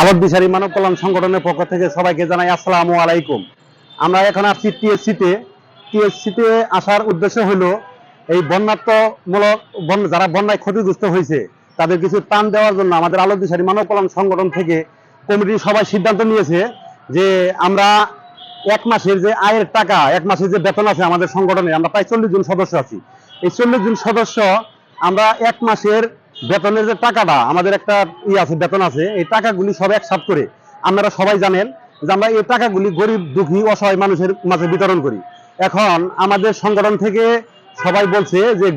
আলোক দিশারি মানব কল্যাণ সংগঠনের পক্ষ থেকে সবাইকে জানাই আসসালামু আলাইকুম। আমরা এখন আসছি টিএসসিতে। টিএসসিতে আসার উদ্দেশ্য হলো এই বন্যাত্মমূলক যারা বন্যায় ক্ষতিগ্রস্ত হয়েছে, তাদের কিছু টান দেওয়ার জন্য আমাদের আলোক দিশারি মানব কল্যাণ সংগঠন থেকে কমিটির সবাই সিদ্ধান্ত নিয়েছে যে আমরা এক মাসের যে আয়ের টাকা, এক মাসের যে বেতন আছে আমাদের সংগঠনে আমরা প্রায় চল্লিশ জন সদস্য আছি। এই চল্লিশ জন সদস্য আমরা এক মাসের বেতনের যে টাকাটা, আমাদের একটা ই আছে, বেতন আছে, এই টাকাগুলি সব একসাথ করে আপনারা সবাই জানেন যে আমরা এই টাকাগুলি গরিব, দুঃখী, অসহায় মানুষের মাঝে বিতরণ করি। এখন আমাদের সংগঠন থেকে সবাই বলছে যে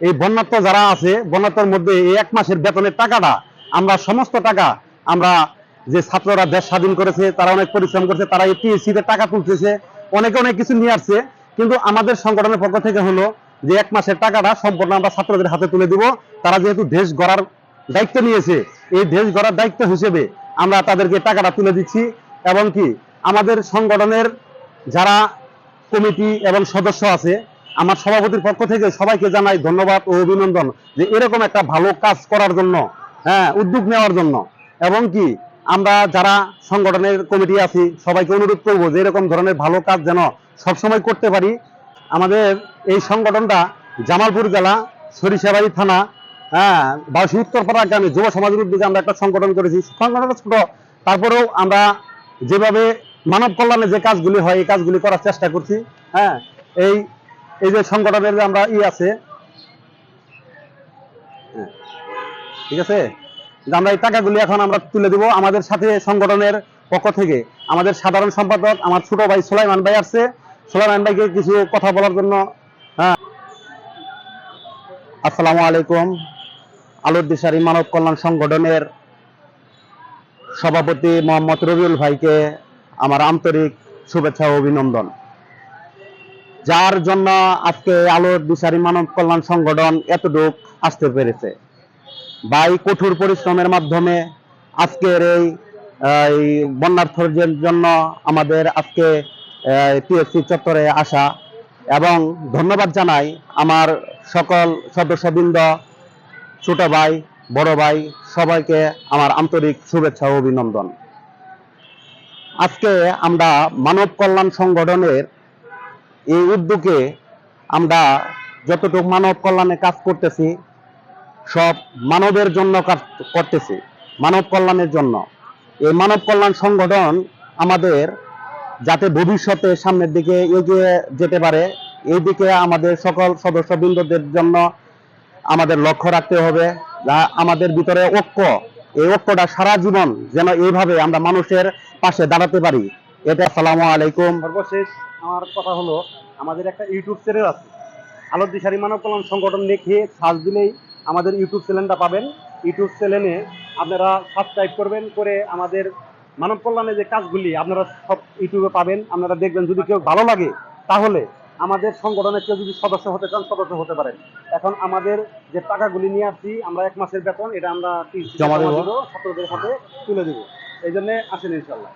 এই বন্যাত্ম যারা আছে বন্যাত্মর মধ্যে এই এক মাসের বেতনের টাকাটা, আমরা সমস্ত টাকা আমরা যে ছাত্ররা দেশ স্বাধীন করেছে, তারা অনেক পরিশ্রম করেছে, তারা এই টিএসসি তে টাকা তুলতেছে, অনেকে অনেক কিছু নিয়ে আসছে। কিন্তু আমাদের সংগঠনের পক্ষ থেকে হলো যে এক মাসের টাকাটা সম্পূর্ণ আমরা ছাত্রদের হাতে তুলে দিব। তারা যেহেতু দেশ গড়ার দায়িত্ব নিয়েছে, এই দেশ গড়ার দায়িত্ব হিসেবে আমরা তাদেরকে টাকাটা তুলে দিচ্ছি। এবং কি, আমাদের সংগঠনের যারা কমিটি এবং সদস্য আছে, আমার সভাপতির পক্ষ থেকে সবাইকে জানাই ধন্যবাদ ও অভিনন্দন যে এরকম একটা ভালো কাজ করার জন্য হ্যাঁ উদ্যোগ নেওয়ার জন্য। এবং কি, আমরা যারা সংগঠনের কমিটি আছি, সবাইকে অনুরোধ করব যে এরকম ধরনের ভালো কাজ যেন সবসময় করতে পারি। আমাদের এই সংগঠনটা জামালপুর জেলা সরিষাবাড়ি থানা হ্যাঁ বাউসী উত্তরপাড়া গ্রামে যুব সমাজের উদ্যোগে আমরা একটা সংগঠন করেছি। সংগঠনটা ছোট। তারপরেও আমরা যেভাবে মানব কল্যাণে যে কাজগুলি হয় এই কাজগুলি করার চেষ্টা করছি। হ্যাঁ এই এই যে সংগঠনের যে আমরা ই আছে হ্যাঁ, ঠিক আছে? আমরা এই টাকাগুলি এখন আমরা তুলে দিব আমাদের সাথে সংগঠনের পক্ষ থেকে। আমাদের সাধারণ সম্পাদক আমার ছোট ভাই সোলাইমান ভাই আসছে। সোলাইমান ভাইকে কিছু কথা বলার জন্য হ্যাঁ। আসসালামু আলাইকুম। আলোর দিশারি মানব কল্যাণ সংগঠনের সভাপতি মোহাম্মদ রবিউল ভাইকে আমার আন্তরিক শুভেচ্ছা অভিনন্দন। যার জন্য আজকে আলোর দিশারি মানব কল্যাণ সংগঠন এতটুক আসতে পেরেছে। ভাই, কঠোর পরিশ্রমের মাধ্যমে আজকের এই বন্যার্থের জন্য আমাদের আজকে টিএসসি চত্বরে আসা এবং ধন্যবাদ জানাই আমার সকল সদস্যবৃন্দ, ছোট ভাই, বড় ভাই, সবাইকে আমার আন্তরিক শুভেচ্ছা ও অভিনন্দন। আজকে আমরা মানব কল্যাণ সংগঠনের এই উদ্যোগে আমরা যতটুকু মানব কল্যাণে কাজ করতেছি, সব মানবের জন্য কাজ করতেছি, মানব কল্যাণের জন্য। এই মানব কল্যাণ সংগঠন আমাদের যাতে ভবিষ্যতে সামনের দিকে এগিয়ে যেতে পারে। এই দিকে আমাদের সকল সদস্যবৃন্দদের জন্য আমাদের লক্ষ্য রাখতে হবে আমাদের ভিতরে ঐক্য। এই ঐক্যটা সারা জীবন যেন এইভাবে আমরা মানুষের পাশে দাঁড়াতে পারি। এটা আসসালামু আলাইকুম। সর্বশেষ আমার কথা হলো, আমাদের একটা ইউটিউব চ্যানেল আছে। আলোর দিশারি মানব কল্যাণ সংগঠন লিখে সার্চ দিলেই আমাদের ইউটিউব চ্যানেলটা পাবেন। ইউটিউব চ্যানেলে আপনারা সাবস্ক্রাইব করবেন, করে আমাদের মানব কল্যাণে যে কাজগুলি আপনারা সব ইউটিউবে পাবেন আপনারা দেখবেন যদি কেউ ভালো লাগে তাহলে আমাদের সংগঠনের কেউ যদি সদস্য হতে চান সদস্য হতে পারেন। এখন আমাদের যে টাকাগুলি নিয়ে আসছি আমরা এক মাসের বেতন এটা আমরা জমা দেব। ছাত্রদের হাতে তুলে দেবো। এই জন্য আসেন ইনশাল্লাহ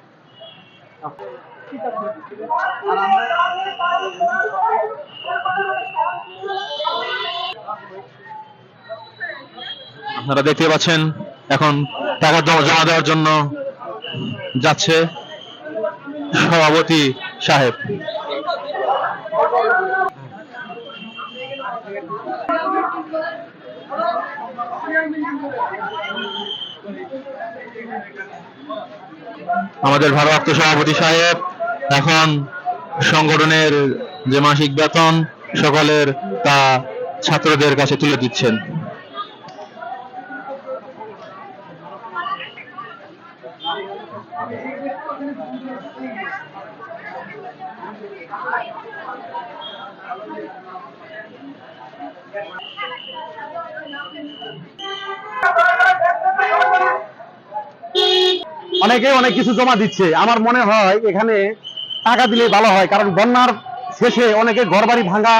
আপনারা দেখতে পাচ্ছেন এখন টাকা জমা দেওয়ার জন্য যাচ্ছে সভাপতি সাহেব। আমাদের ভারপ্রাপ্ত সভাপতি সাহেব, এখন সংগঠনের যে মাসিক বেতন, সকলের তা ছাত্রদের কাছে তুলে দিচ্ছেন। অনেকে অনেক কিছু জমা দিচ্ছে। আমার মনে হয় এখানে টাকা দিলে ভালো হয়, কারণ বন্যার শেষে অনেকে ঘর বাড়ি ভাঙা,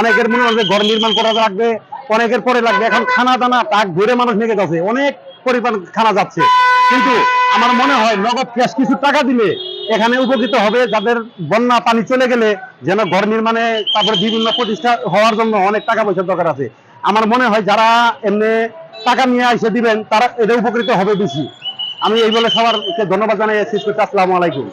অনেকের মনে হয় ঘর নির্মাণ করা লাগবে, অনেকের পরে লাগবে। এখন খানা দানা টাক ধরে মানুষ নিয়ে গেছে। অনেক পরিমাণ খানা যাচ্ছে। কিন্তু আমার মনে হয় নগদ ক্যাশ কিছু টাকা দিলে এখানে উপকৃত হবে যাদের বন্যা পানি চলে গেলে, যেন ঘর নির্মাণে তারপরে বিভিন্ন প্রতিষ্ঠা হওয়ার জন্য অনেক টাকা পয়সার দরকার আছে। আমার মনে হয় যারা এমনি টাকা নিয়ে এসে দিবেন, তারা এটা উপকৃত হবে বেশি। আমি এই বলে সবারকে ধন্যবাদ জানাই। শেষ করছি। আসসালামু আলাইকুম।